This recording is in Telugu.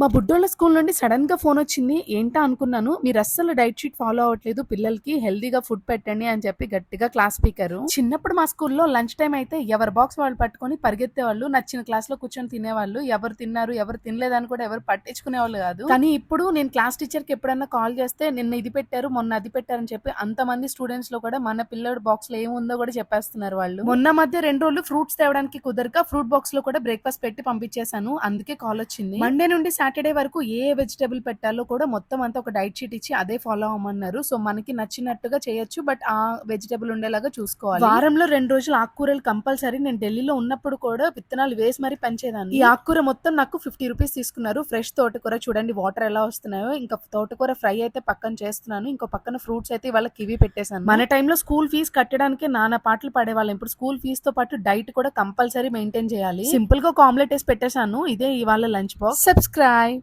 మా బుడ్డోళ్ళ స్కూల్ నుండి సడన్గా ఫోన్ వచ్చింది. ఏంటా అనుకున్నాను. మీరు అస్సలు డైట్ షీట్ ఫాలో అవ్వట్లేదు. పిల్లలకి హెల్దీగా ఫుడ్ పెట్టండి అని చెప్పి గట్టిగా క్లాస్ స్పీకర్. చిన్నప్పుడు మా స్కూల్లో లంచ్ టైం అయితే ఎవరి బాక్స్ వాళ్ళు పట్టుకొని పరిగెత్తే వాళ్ళు నచ్చిన క్లాస్లో కూర్చొని తినేవాళ్ళు. ఎవరు తిన్నారు ఎవరు తినలేదని కూడా ఎవరు పట్టించుకునే వాళ్ళు కాదు. కానీ ఇప్పుడు నేను క్లాస్ టీచర్కి ఎప్పుడన్నా కాల్ చేస్తే నిన్న ఇది పెట్టారు మొన్న అది పెట్టారని చెప్పి అంతమంది స్టూడెంట్స్లో కూడా మన పిల్లడు బాక్స్లో ఏముందో కూడా చెప్పేస్తున్నారు వాళ్ళు. మొన్న మధ్య రెండు రోజులు ఫ్రూట్స్ తేవడానికి కుదరక ఫ్రూట్ బాక్స్లో కూడా బ్రేక్ఫాస్ట్ పెట్టి పంపించేశాను. అందుకే కాల్ వచ్చింది. మండే నుండి సాటర్డే వరకు ఏ వెజిటేబుల్ పెట్టాలో కూడా మొత్తం అంతా ఒక డైట్ షీట్ ఇచ్చి అదే ఫాలో అవ్వమన్నారు. సో మనకి నచ్చినట్టుగా చేయొచ్చు బట్ ఆ వెజిటేబుల్ ఉండేలాగా చూసుకోవాలి. వారంలో రెండు రోజులు ఆకుకూరలు కంపల్సరీ. నేను ఢిల్లీలో ఉన్నప్పుడు కూడా విత్తనాలు వేసి మరీ పెంచేదాన్ని. ఈ ఆకుకూర మొత్తం నాకు ఫిఫ్టీ రూపీస్ తీసుకున్నారు. ఫ్రెష్ తోటకూర చూడండి వాటర్ ఎలా వస్తున్నాయో. ఇంకా తోటకూర ఫ్రై అయితే పక్కన చేస్తున్నాను. ఇంకో పక్కన ఫ్రూట్స్ అయితే ఇవాళ కివి పెట్టేశాను. మన టైంలో స్కూల్ ఫీజు కట్టడానికి నానా పాటలు పడేవాళ్ళం. ఇప్పుడు స్కూల్ ఫీజు తో పాటు డైట్ కూడా కంపల్సరీ మెయింటైన్ చేయాలి. సింపుల్గా ఒక ఆమ్లెట్ వేసి పెట్టేశాను. ఇదే ఇవాళ లంచ్ బాక్స్ సబ్స్క్రైబ్ Bye.